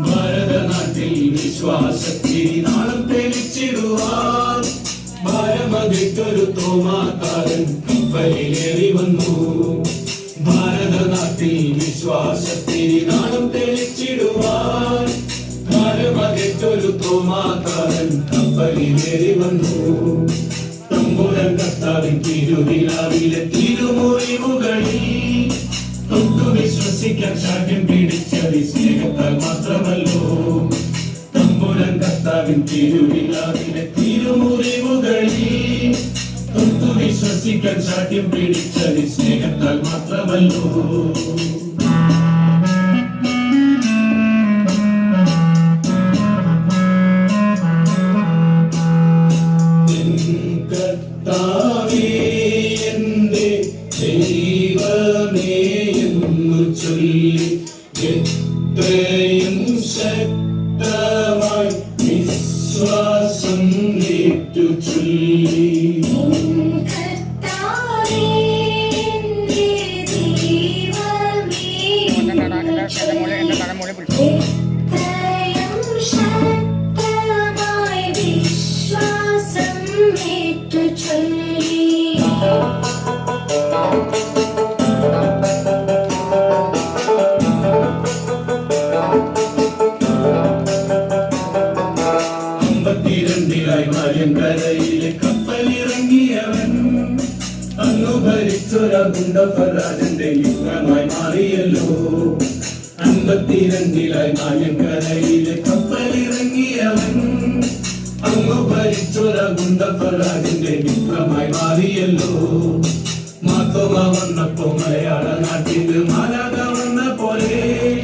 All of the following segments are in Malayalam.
ഭരതനാട്ടിൽ വിശ്വാസത്തിരി നാളം തെളിച്ചിടുവാൻ ഭാരമതിക്കൊരു തോമാക്കാരൻ കപ്പലിലേറി വന്നു ഭാരതനാട്ടിൽ വിശ്വാസത്തിരി നാളം തെളിച്ചിടുവാൻ ഭാരമതിക്കൊരു തോമാക്കാരൻ കപ്പലിലേറി വന്നു തമ്പുരൻ കർത്താവിൻ തിരുവിലാവിലെ തിരുമുറിവുകളിൽ തൊട്ടു വിശ്വസിക്കാൻ ശാഠ്യം പിടിച്ചത് സ്നേഹത്താൽ പിടിച്ചത് സ്നേഹത്താൽ മാത്രമല്ലോ. എത്രയും ശക്തമായി വിശ്വാസം ഏറ്റു ചൊല്ലി. ഭരിച്ചൊര ഗുണ്ടഫരാജന്റെ യുദ്ധമായി മാറിയല്ലോ. അമ്പത്തിരണ്ടിലായി മായക്കരയിലെ കപ്പലിറങ്ങിയവൻ. അങ്ങു ഭരിച്ചൊര ഗുണ്ടഫരാജന്റെ മിത്രമായി മാറിയല്ലോ. മാത്തോമ വന്നപ്പോ മലയാള നാട്ടിൽ മാലാക വന്ന പോലെ.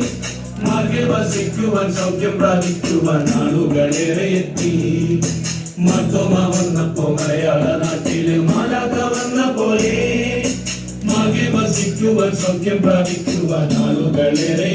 മാർഗെ വസിക്കുവാൻ സൗഖ്യം പ്രാപിക്കുവാൻ ആളുകളേറെ എത്തി. മാത്തോമ വന്നപ്പോ മലയാള വസിക്കുവാൻ സൗഖ്യം പ്രാപിക്കുവാൻ ആളുകളേറെ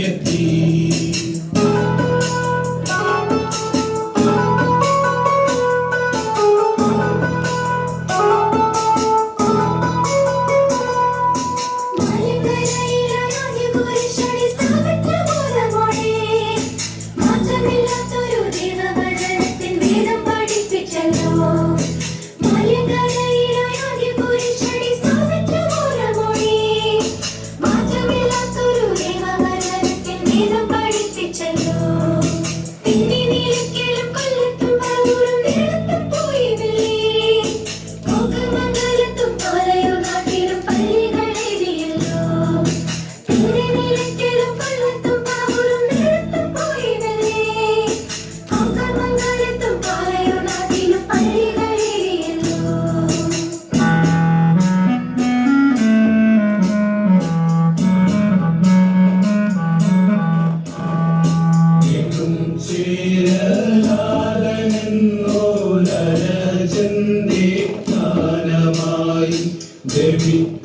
David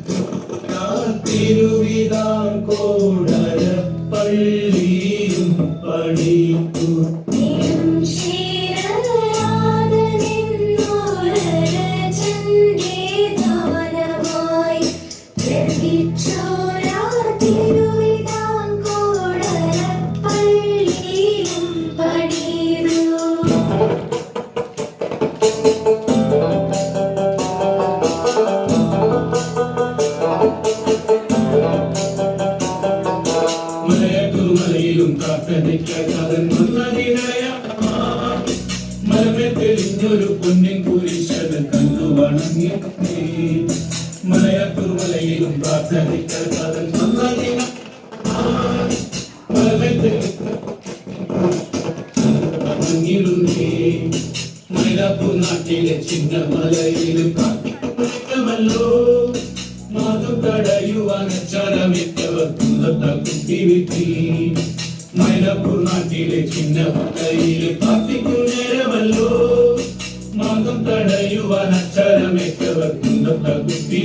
മലയക്കുമലയിലും പ്രാർത്ഥനയ്ക്കകൻ വന്നതിനായ മലമേ തെളിഞ്ഞൊരു പൊന്നിൻ കുരിശത് കണ്ടു വണങ്ങി. മലയക്കുമലയിലും പ്രാർത്ഥനയ്ക്കകൻ വന്നതിനായ മലമേ വണങ്ങിടുന്നേ മൈലാപ്പൂർ നാട്ടിലെ ചിന്ന മലയിലും പ്രാർത്ഥിക്കുമല്ലോ മാതു തടയുവാൻ ചരമിട്ടവർ കുന്തത്ത കുട്ടി വിട്ടി മൈലപ്പൂർ നാട്ടിലെ ചിന്ന മലയിൽ പ്രാർത്ഥിക്കും നേരമല്ലോ മാതം തടയുവാൻ അക്ഷരമിട്ടവർ കുന്തത്ത കുട്ടി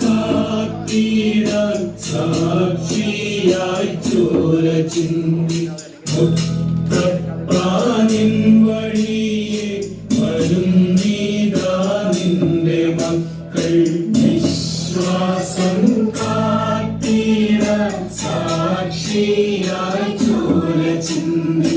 കാത്തിടാൻ സാക്ഷിയായി ചോര ചിന്തി മുത്തപ്പാനിൻ വഴിയെ വരുന്നീതാ നിന്റെ മക്കൾ വിശ്വാസം കാത്തിടാൻ സാക്ഷിയായി ചോര ചിന്തി